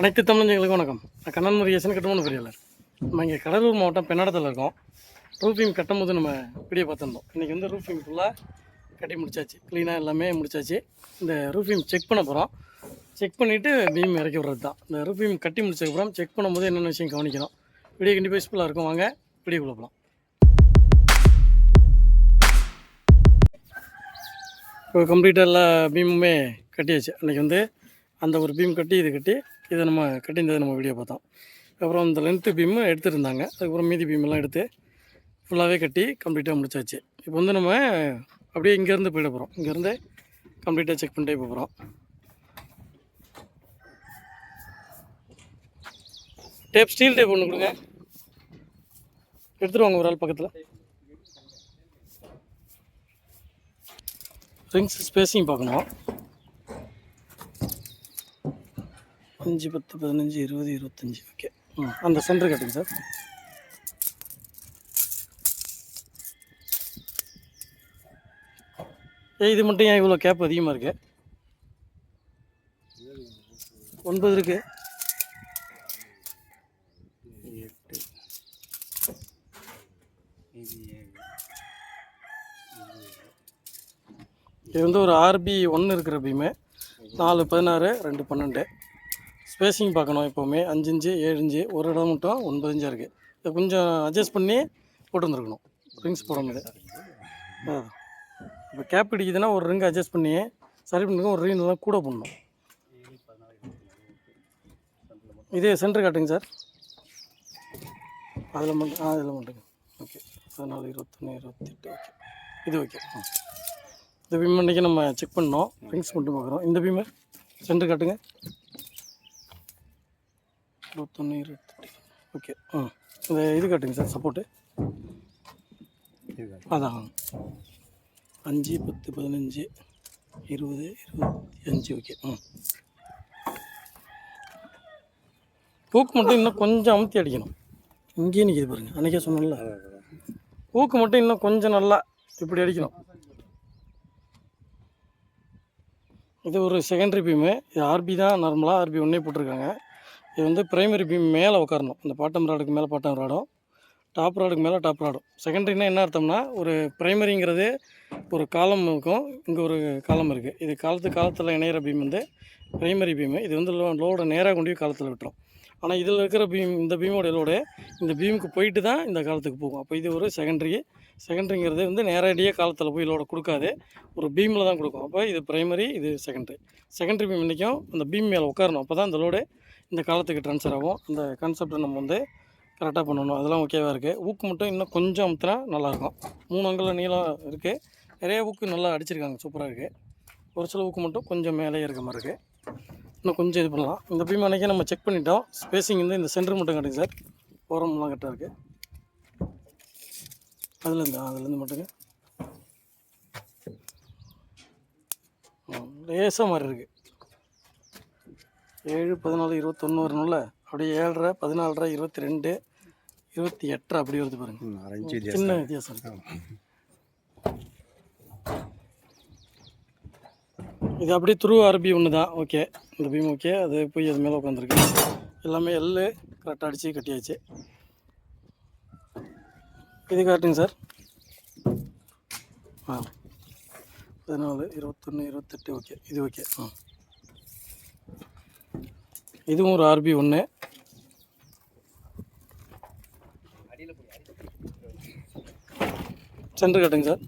அனைத்து தமிழஞ்சங்களுக்கு வணக்கம். நான் கண்ணன் முருகேசன் கட்டுமான பொறியாளர் நம்ம இங்கே கடலூர் மாவட்டம் பெண்ணாடத்தில் இருக்கோம். ரூஃபிங் கட்டும்போது நம்ம வீடியோ பார்த்துருந்தோம். இன்றைக்கி வந்து ரூஃபிங் ஃபுல்லாக கட்டி முடிச்சாச்சு. க்ளீனாக எல்லாமே முடிச்சாச்சு. இந்த ரூஃபிங் செக் பண்ண போகிறோம் செக் பண்ணிவிட்டு பீம் இறக்கி விட்றது தான் இந்த ரூஃபிங் கட்டி முடிச்சதுக்கப்புறம் செக் பண்ணும்போது என்னென்ன விஷயம் கவனிக்கணும். வீடியோ கண்டிப்பாக யூஸ்ஃபுல்லாக இருக்கும். வாங்க வீடியோ போகலாம் இப்போ கம்ப்ளீட்டாக எல்லா பீமுமே கட்டியாச்சு. அன்றைக்கி வந்து அந்த ஒரு பீம் கட்டி இது கட்டி இதை நம்ம கட்டிந்ததை நம்ம வீடியோ பார்த்தோம். அப்புறம் இந்த லென்த்து பீமு எடுத்துருந்தாங்க. அதுக்கப்புறம் மீதி பீமெல்லாம் எடுத்து ஃபுல்லாகவே கட்டி கம்ப்ளீட்டாக முடிச்சாச்சு. இப்போ வந்து நம்ம அப்படியே இங்கேருந்து போயிட போகிறோம் இங்கேருந்து கம்ப்ளீட்டாக செக் பண்ணிட்டே போகிறோம் டேப் ஸ்டீல் டேப் ஒன்று கொடுங்க. எடுத்துருவாங்க ஒரு ஆள் பக்கத்தில். ரிங்ஸ் ஸ்பேஸிங் பார்க்கணும். அஞ்சு பத்து பதினஞ்சு இருபது இருபத்தஞ்சி. ஓகே ம். அந்த சென்டர் கட்டுங்க சார் இது மட்டும் ஏன் இவ்வளோ கேப் அதிகமாக இருக்கு? ஒன்பது இருக்கு. எட்டு இது ஏழு இது வந்து ஒரு ஆர்பி ஒன்று இருக்கிற பீமு. நாலு பதினாறு ரெண்டு பன்னெண்டு. ஸ்பேஸிங் பார்க்கணும் எப்போவுமே அஞ்சு இஞ்சு ஏழு இஞ்சு ஒரு இடம் மட்டும் ஒன்பது இஞ்சாக இருக்குது இதை கொஞ்சம் அட்ஜஸ்ட் பண்ணி போட்டு வந்துருக்கணும் ரிங்ஸ் போடும்போது ஆ. இப்போ கேப் அடிக்குதுன்னா ஒரு ரிங் அட்ஜஸ்ட் பண்ணி சரி பண்ணிருக்கோம் ஒரு ரிங் நல்லா கூட பண்ணணும் இதே சென்டர் காட்டுங்க சார். அதில் மட்டும் ஆ அதில் மட்டுங்க ஓகே. பதினாலு இருபத்தொன்று இருபத்தெட்டு ஓகே. இது ஓகே. ஆ. இந்த பீம் அன்றைக்கி நம்ம செக் பண்ணோம். ரிங்ஸ் மட்டும் பார்க்குறோம். இந்த பீமு சென்டர் காட்டுங்க. இருபத்தொன்று இருபத்தெட்டு. ஓகே ஆ. இந்த இது காட்டுங்க சார் சப்போர்ட்டு. அதான். அஞ்சு பத்து பதினஞ்சு இருபது இருபத்தி அஞ்சு ஓகே ம் ஊக்கு மட்டும் இன்னும் கொஞ்சம் அமுத்தி அடிக்கணும். இங்கேயே நிற்கிது பாருங்க. அன்றைக்கே சொன்னல ஊக்கு மட்டும் இன்னும் கொஞ்சம் நல்லா இப்படி அடிக்கணும். இது ஒரு செகண்டரி பீமு இது ஆர்பி தான் நார்மலாக ஆர்பி ஒன்றே போட்டிருக்காங்க. இது வந்து பிரைமரி பீம் மேலே உட்காரணும் இந்த பாட்டம் ராடுக்கு மேலே பாட்டம் ராடும் டாப் ராடுக்கு மேலே டாப் ராடும் செகண்டரினா என்ன அர்த்தம்னா ஒரு பிரைமரிங்கிறது ஒரு காலம் இருக்கும். இங்கே ஒரு காலம் இருக்குது இது காலத்து காலத்தில் இணையிற பீம் வந்து பிரைமரி பீமு இது வந்து லோ லோட நேராக கொண்டு போய் காலத்தில் விட்டுரும். ஆனால் இதில் இருக்கிற பீம் இந்த பீமோட லோடு இந்த பீமுக்கு போயிட்டு தான் இந்த காலத்துக்கு போகும். அப்போ இது ஒரு செகண்டரி செகண்டரிங்கிறது வந்து நேரடியாக காலத்தில் போய் லோட கொடுக்காது. ஒரு பீமில் தான் கொடுக்கும். அப்போ இது பிரைமரி இது செகண்டரி செகண்டரி பீம் இன்றைக்கும் அந்த பீம் மேலே உட்காரணும் அப்போ தான் இந்த லோடு இந்த காலத்துக்கு ட்ரான்ஸ்ஃபர் ஆகும். அந்த கான்செப்டை நம்ம வந்து கரெக்டாக பண்ணணும். அதெல்லாம் ஓகேவாக இருக்குது ஊக்கு மட்டும் இன்னும் கொஞ்சம் அமுத்தினா நல்லாயிருக்கும் மூணு அங்குல நீளம் இருக்குது நிறைய ஊக்கு நல்லா அடிச்சிருக்காங்க. சூப்பராக இருக்குது ஒரு சில ஊக்கு மட்டும் கொஞ்சம் மேலே இருக்க மாதிரி இருக்குது இன்னும் கொஞ்சம் இது பண்ணலாம். இந்த பீம் அன்றைக்கி நம்ம செக் பண்ணிட்டோம். ஸ்பேசிங் வந்து இந்த சென்டர் மட்டும் கட்டுங்க சார் ஓரம்லாம் கரெக்டாக இருக்குது அதுலேருந்து அதுலேருந்து மட்டுங்க. லேசாக மாதிரி இருக்குது ஏழு பதினாலு இருபத்தொன்று வரணும்ல அப்படியே ஏழரை பதினாலரை இருபத்தி ரெண்டு இருபத்தி எட்டரை அப்படி வருது பாருங்க. சின்ன வித்தியாசம் இது அப்படியே துரு ஆர்பி ஒன்று தான். ஓகே இந்த பீம் ஓகே அது போய் அது மேலே உட்காந்துருக்கு எல்லாமே எள்ளு கரெக்டாக அடித்து கட்டியாச்சு. இது காட்டுங்க சார். ஆ. பதினாலு இருபத்தொன்று இருபத்தெட்டு ஓகே இது ஓகே ஆ. இதுவும் ஒரு ஆர்பி ஒன்று சென்டர் கட்டுங்க சார்.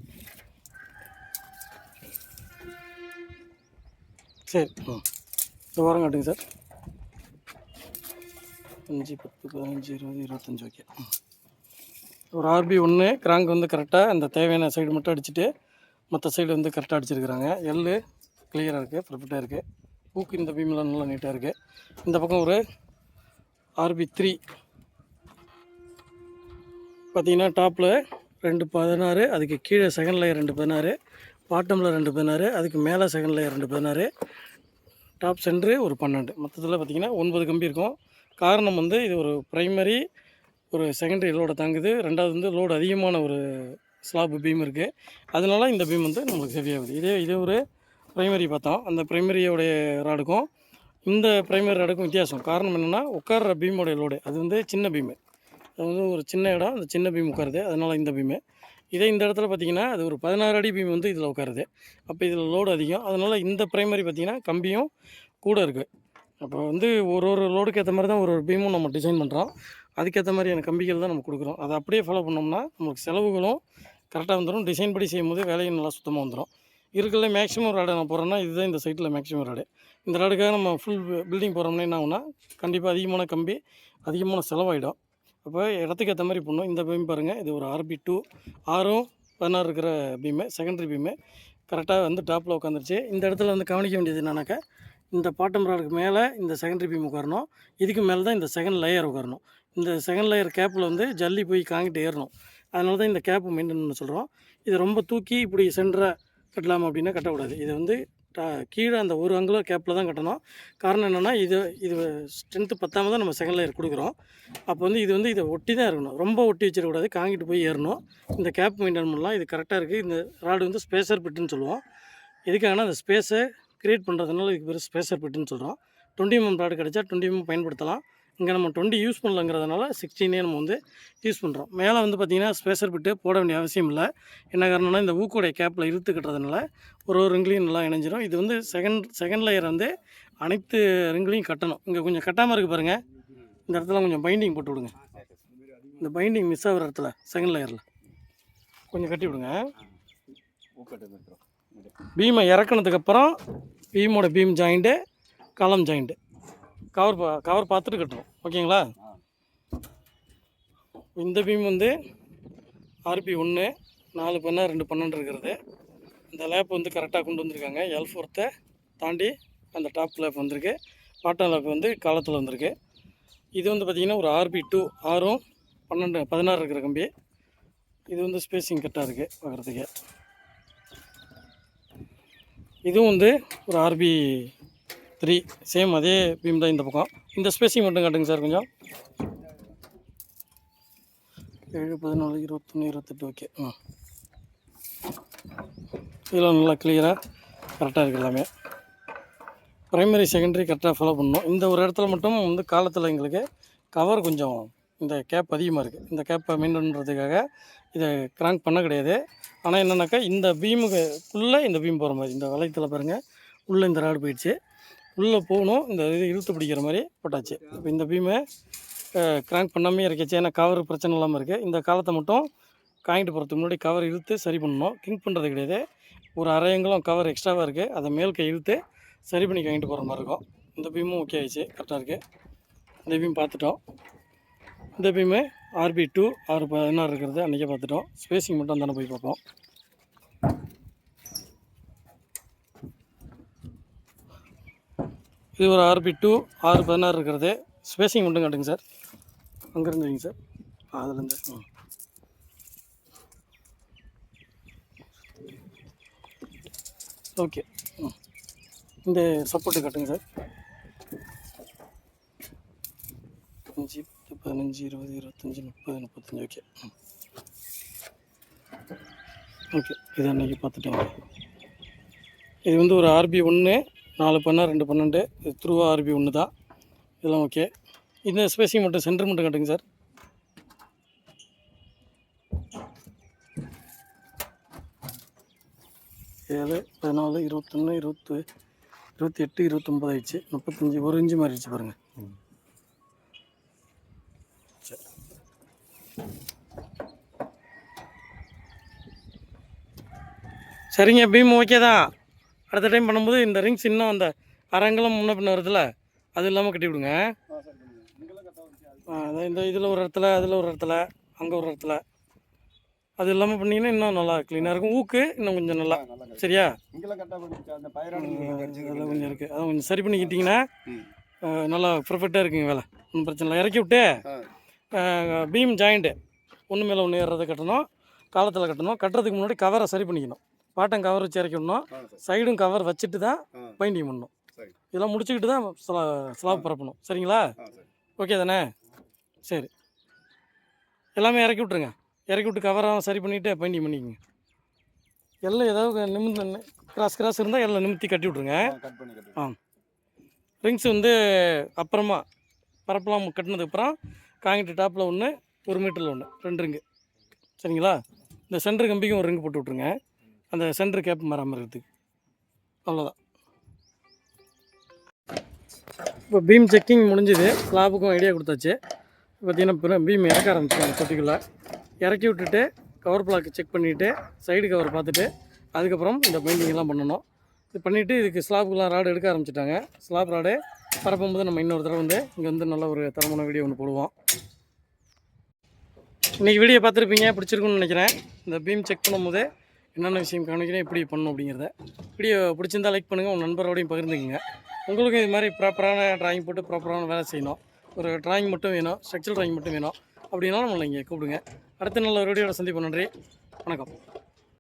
சரி. ம் வாரம் காட்டுங்க சார். அஞ்சு பத்து பதினஞ்சு இருபது இருபத்தஞ்சி ஓகே. ஒரு ஆர்பி ஒன்று கிராங்க் வந்து கரெக்டாக அந்த தேவையான சைடு மட்டும் அடிச்சுட்டு மற்ற சைடு வந்து கரெக்டாக அடிச்சிருக்கிறாங்க. எள்ளு கிளியராக இருக்குது பர்ஃபெக்டாக இருக்குது பூக்கு இந்த பீமில் நல்லா நீட்டாக இருக்குது இந்த பக்கம் ஒரு ஆர்பி த்ரீ பார்த்தீங்கன்னா டாப்பில் ரெண்டு பதினாறு அதுக்கு கீழே செகண்ட் லேயர் ரெண்டு பதினாறு பாட்டமில் ரெண்டு பதினாறு அதுக்கு மேலே செகண்ட் லேயர் ரெண்டு பதினாறு. டாப் சென்ட்ரு ஒரு பன்னெண்டு. மொத்தத்தில் பார்த்தீங்கன்னா ஒன்பது கம்பி இருக்கும். காரணம் வந்து இது ஒரு ப்ரைமரி ஒரு செகண்டரி லோடை தாங்குது. ரெண்டாவது வந்து லோடு அதிகமான ஒரு ஸ்லாப் பீம் இருக்குது அதனால இந்த பீம் வந்து நம்மளுக்கு ஹெவியாகுது இதே இதே ஒரு ப்ரைமரி பார்த்தோம் அந்த ப்ரைமரியோடைய ராடுக்கும் இந்த ப்ரைமரி ராடுக்கும் வித்தியாசம். காரணம் என்னென்னா உட்கார்ற பீமோடைய லோடு அது வந்து சின்ன பீமு. அது வந்து ஒரு சின்ன இடம் அந்த சின்ன பீம் உட்காருது அதனால் இந்த பீமு. இதே இந்த இடத்துல பார்த்தீங்கன்னா அது ஒரு பதினாறு அடி பீம் வந்து இதில் உட்காருது. அப்போ இதில் லோடு அதிகம். அதனால் இந்த ப்ரைமரி பார்த்தீங்கன்னா கம்பியும் கூட இருக்குது அப்போ வந்து ஒரு ஒரு லோடுக்கு ஏற்ற மாதிரி தான் ஒரு ஒரு பீமும் நம்ம டிசைன் பண்ணுறோம் அதுக்கேற்ற மாதிரியான கம்பிகள் தான் நம்ம கொடுக்குறோம். அதை அப்படியே ஃபாலோ பண்ணோம்னா நமக்கு செலவுகளும் கரெக்டாக வந்துடும் டிசைன் படி செய்யும்போது வேலையும் நல்லா சுத்தமாக வந்துடும் இருக்கிறதுல மேக்ஸிமம் ராடை நான் போகிறேன்னா இதுதான் இந்த சைட்டில் மேக்ஸிமம் ராடு இந்த ராடுக்காக நம்ம ஃபுல் பில்டிங் போகிறோம்னா என்ன ஆகுனா கண்டிப்பாக அதிகமான கம்பி அதிகமான செலவாயிடும். அப்போ இடத்துக்கு ஏற்ற மாதிரி பண்ணும் இந்த பீம் பாருங்கள் இது ஒரு ஆர்பி டூ ஆறும் பதினாறு இருக்கிற பீமு செகண்டரி பீமு. கரெக்டாக வந்து டாப்பில் உட்காந்துருச்சு இந்த இடத்துல வந்து கவனிக்க வேண்டியது என்னன்னாக்கா இந்த பாட்டம் ராடுக்கு மேலே இந்த செகண்டரி பீம் உட்காரணும். இதுக்கு மேலே தான் இந்த செகண்ட் லேயர் உட்காரணும். இந்த செகண்ட் லேயர் கேப்பில் வந்து ஜல்லி போய் காங்கிட்டு ஏறணும். அதனால தான் இந்த கேப்பு மெயின்டைன் பண்ண சொல்கிறோம் இது ரொம்ப தூக்கி இப்படி சென்டராக கட்டலாம் அப்படின்னா கட்டக்கூடாது. இது வந்து கீழே அந்த ஒரு அங்குலம் கேப்பில் தான் கட்டணும். காரணம் என்னென்னா இது இது ஸ்ட்ரென்த்து பத்தாம தான் நம்ம செகண்ட் லேயர் கொடுக்குறோம். அப்போ வந்து இது வந்து இதை ஒட்டி தான் இருக்கணும். ரொம்ப ஒட்டி வச்சிடக்கூடாது. காங்கிட்டு போய் ஏறணும். இந்த கேப் மெயின்டைன் பண்ணலாம். இது கரெக்டாக இருக்குது இந்த ராடு வந்து ஸ்பேசர் பிட்டுன்னு சொல்லுவோம். எதுக்காகனா அந்த ஸ்பேஸை க்ரியேட் பண்ணுறதுனால இதுக்கு பேர் ஸ்பேசர் பிட்டுன்னு சொல்கிறோம் டுவெண்ட்டி எம்எம் mm ராடு கிடச்சா டுவெண்ட்டி எம்எம் mm பயன்படுத்தலாம். இங்கே நம்ம டுவெண்ட்டி யூஸ் பண்ணலங்கிறதுனால சிக்ஸ்டீனே நம்ம வந்து யூஸ் பண்ணுறோம் மேலே வந்து பார்த்திங்கன்னா ஸ்பேசர் பிட்டு போட வேண்டிய அவசியம் இல்லை. என்ன காரணம்னா இந்த ஊக்கோடைய கேப்பில் இழுத்து கட்டுறதுனால ஒரு ஒரு ரிங்லையும் நல்லா இணைஞ்சிரும். இது வந்து செகண்ட் செகண்ட் லேயர் வந்து அனைத்து ரிங்லையும் கட்டணும். இங்கே கொஞ்சம் கட்டாமல் இருக்குது பாருங்கள் இந்த இடத்துல கொஞ்சம் பைண்டிங் போட்டு விடுங்க. இந்த பைண்டிங் மிஸ் ஆகிற இடத்துல செகண்ட் லேயரில் கொஞ்சம் கட்டி விடுங்க. பீமை இறக்குனதுக்கப்புறம் பீமோட beam joint column joint cover பா கவர் பார்த்துட்டு கட்டணும். ஓகேங்களா? இந்த பீம் வந்து ஆர்பி ஒன்று நாலு பண்ண ரெண்டு பன்னெண்டு இருக்கிறது. இந்த லேப் வந்து கரெக்டாக கொண்டு வந்திருக்காங்க. எல் ஃபோர்த்தை தாண்டி அந்த டாப் லேப் வந்திருக்கு. பாட்டம் லேப் வந்து காலத்தில் வந்திருக்கு. இது வந்து பார்த்திங்கன்னா ஒரு ஆர்பி டூ ஆறும் பன்னெண்டு பதினாறு இருக்கிற கம்பி. இது வந்து ஸ்பேசிங் கரெக்டாக இருக்குது பார்க்குறதுக்கு இதுவும் வந்து ஒரு ஆர்பி த்ரீ சேம் அதே பீம் தான் இந்த பக்கம். இந்த ஸ்பேசிங் மட்டும் காட்டுங்க சார் கொஞ்சம். ஏழு பதினாலு இருபத்தொன்று இருபத்தெட்டு ஓகே ம் இதில் நல்லா கிளியராக கரெக்டாக இருக்குது எல்லாமே. ப்ரைமரி செகண்டரி கரெக்டாக ஃபாலோ பண்ணணும். இந்த ஒரு இடத்துல மட்டும் வந்து காலத்தில் எங்களுக்கு கவர் கொஞ்சம் இந்த கேப் அதிகமாக இருக்குது இந்த கேப்பை மெயின்டைன் பண்ணுறதுக்காக இதை கிராங்க் பண்ண கிடையாது. ஆனால் என்னென்னாக்கா இந்த பீமுக்குள்ளே இந்த பீம் போகிற மாதிரி இந்த வளையத்தில் பாருங்கள் உள்ளே இந்த ராடு போயிடுச்சு. உள்ளே போகணும். இந்த இது இழுத்து பிடிக்கிற மாதிரி போட்டாச்சு. இப்போ இந்த பீமை கிராங்க் பண்ணாமே இருக்கச்சு. ஏன்னா கவர் பிரச்சனை இல்லாமல் இருக்குது இந்த காலத்தை மட்டும் காங்கிட்டு போகிறதுக்கு முன்னாடி கவர் இழுத்து சரி பண்ணணும். கிங்க் பண்ணுறது கிடையாது. ஒரு அரை கவர் எக்ஸ்ட்ராவாக இருக்குது அதை மேல் கை இழுத்து சரி பண்ணி வாங்கிட்டு போகிற மாதிரி இருக்கும். இந்த பீமும் ஓகே ஆயிடுச்சு. கரெக்டாக இருக்குது இந்த பீம் பார்த்துட்டோம். இந்த பீமு ஆர்பி டூ ஆறு பதினாறு இருக்கிறது. அன்றைக்கே பார்த்துட்டோம். ஸ்பேசிங் மட்டும் தானே போய் பார்ப்போம். இது ஒரு ஆர்பி டூ ஆறு பதினாறு இருக்கிறது. ஸ்பேசிங் மட்டும் காட்டுங்க சார். அங்கேருந்து வைங்க சார். அதுலேருந்து ம். ஓகே ம். இந்த சப்போர்ட்டு காட்டுங்க சார். அஞ்சு பத்து பதினஞ்சு இருபது இருபத்தஞ்சி முப்பது முப்பத்தஞ்சு. ஓகே ஓகே இது அன்றைக்கி பார்த்துட்டோம். இது வந்து ஒரு ஆர்பி ஒன்று நாலு பண்ணா ரெண்டு பன்னெண்டு. இது த்ரூ ஆர்பி ஒன்று தான் இதெல்லாம் ஓகே. இந்த ஸ்பேசிங் மட்டும் சென்டர் மட்டும் காட்டுங்க சார். ஏழு பதினாலு இருபத்தொன்று இருபத்து இருபத்தி எட்டு இருபத்தொம்பது ஆயிடுச்சு. முப்பத்தஞ்சு ஒரு இன்ச்சு மாறிடுச்சு பாருங்கள் சரி சரிங்க பீம் ஓகே தான் அடுத்த டைம் பண்ணும்போது இந்த ரிங்ஸ் இன்னும் அந்த அரங்கலம் முன்ன பின்ன வருதுல்ல அது இல்லாமல் கட்டி விடுங்க. இந்த இதில் ஒரு இடத்துல அதில் ஒரு இடத்துல அங்கே ஒரு இடத்துல. அது இல்லாமல் பண்ணிங்கன்னா இன்னும் நல்லா க்ளீனாக இருக்கும். ஊக்கு இன்னும் கொஞ்சம் நல்லா சரியா? அதெல்லாம் கொஞ்சம் இருக்குது அதான் கொஞ்சம் சரி பண்ணிக்கிட்டிங்கன்னா நல்லா பர்ஃபெக்டாக இருக்குங்க வேலை. ஒன்றும் பிரச்சனை இல்லை. இறக்கி விட்டு பீம் ஜாயிண்ட்டு ஒன்று மேலே ஒன்று ஏறுறதை கட்டணும். காலத்தில் கட்டணும். கட்டுறதுக்கு முன்னாடி கவரை சரி பண்ணிக்கணும். பாட்டம் கவர் வச்சு இறக்கி விடணும் ஆ சார். சைடும் கவர் வச்சுட்டு தான் ஆ. பைண்டிங் பண்ணணும். இதெல்லாம் முடிச்சுக்கிட்டு தான் ஸ்லா ஸ்லாப் பரப்பணும். சரிங்களா? ஓகே தானே? சரி. எல்லாமே இறக்கி விட்ருங்க இறக்கி விட்டு கவரெல்லாம் சரி பண்ணிவிட்டு பைண்டிங் பண்ணிக்கோங்க. எல்லாம் ஏதாவது நிமிந்து கிராஸ் கிராஸ் இருந்தால் எல்லாம் நிமித்தி கட்டி விட்ருங்க ஆ ரிங்ஸ் வந்து அப்புறமா பரப்பெல்லாம் கட்டினதுக்கப்புறம் காங்கிரீட் டாப்பில் ஒன்று ஒரு மீட்டரில் ஒன்று ரெண்டு ரிங்கு சரிங்களா? இந்த சென்டர் கம்பிக்கும் ஒரு ரிங்கு போட்டு விட்ருங்க அந்த சென்டர் கேப் மாறாமல் இருக்கிறதுக்கு. அவ்வளோதான் இப்போ பீம் செக்கிங் முடிஞ்சுது. லாபுக்கும் ஐடியா கொடுத்தாச்சு. பார்த்தீங்கன்னா பீம் இறக்க ஆரம்பிச்சிட்டாங்க தொட்டிக்குள்ளே. இறக்கி விட்டுட்டு கவர் பிளாக் செக் பண்ணிவிட்டு சைடு கவர் பார்த்துட்டு அதுக்கப்புறம் இந்த பெயிண்டிங்லாம் பண்ணணும். இது பண்ணிவிட்டு இதுக்கு ஸ்லாப்புக்குலாம் ராடு எடுக்க ஆரம்பிச்சிட்டாங்க. ஸ்லாப் ராடு பரப்பும்போது நம்ம இன்னொரு தடவை வந்து இங்கே வந்து நல்ல ஒரு தரமான வீடியோ ஒன்று போடுவோம். இன்றைக்கி வீடியோ பார்த்துருப்பீங்க பிடிச்சிருக்குன்னு நினைக்கிறேன். இந்த பீம் செக் பண்ணும்போது என்னென்ன விஷயம் காமிக்கிறேன் எப்படி பண்ணணும் அப்படிங்கிறத வீடியோ பிடிச்சிருந்தா லைக் பண்ணுங்கள் உங்கள் நண்பரோடையும் பகிர்ந்துக்குங்க. உங்களுக்கும் இது மாதிரி ப்ராப்பரான ட்ராயிங் போட்டு ப்ராப்பரான வேலை செய்யணும். ஒரு ட்ராயிங் மட்டும் வேணும் ஸ்ட்ரக்சர் ட்ராயிங் மட்டும் வேணும் அப்படின்னாலும் நம்மளை இங்கே கூப்பிடுங்க. அடுத்த நல்ல ஒரு வீடியோட சந்திப்போம். நன்றி. வணக்கம்.